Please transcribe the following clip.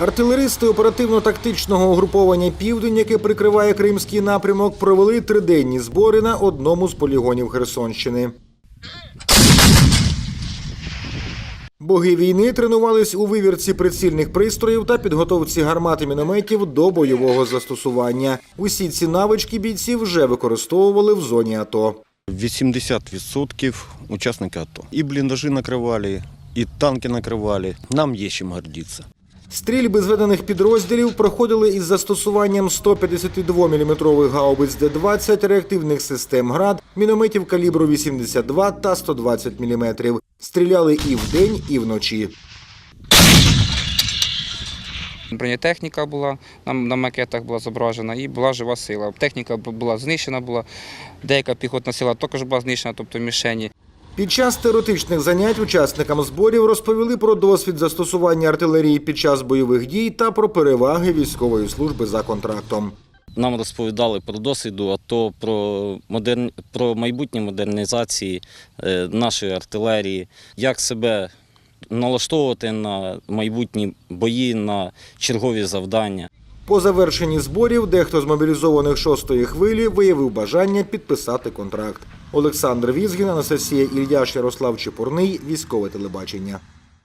Артилеристи оперативно-тактичного угруповання Південь, яке прикриває кримський напрямок, провели триденні збори на одному з полігонів Херсонщини. Боги війни тренувались у вивірці прицільних пристроїв та підготовці гармат і мінометів до бойового застосування. Усі ці навички бійці вже використовували в зоні АТО. 80% учасники АТО. І бліндажі накривали, і танки накривали. Нам є чим гордитися. Стрільби зведених підрозділів проходили із застосуванням 152 мм гаубиць Д-20, реактивних систем ГРАД, мінометів калібру 82 та 120 мм. Стріляли і вдень, і вночі. Бронетехніка була на, макетах була зображена і була жива сила. Техніка була знищена, була деяка піхотна сила також була знищена, тобто мішені. Під час теоретичних занять учасникам зборів розповіли про досвід застосування артилерії під час бойових дій та про переваги військової служби за контрактом. Нам розповідали про досвіду АТО, про, модерн... про майбутні модернізації е, нашої артилерії, як себе налаштовувати на майбутні бої, на чергові завдання. По завершенні зборів дехто з мобілізованих шостої хвилі виявив бажання підписати контракт. Олександр Візгін, Анастасія Ільяш, Ярослав Чепурний, військове телебачення.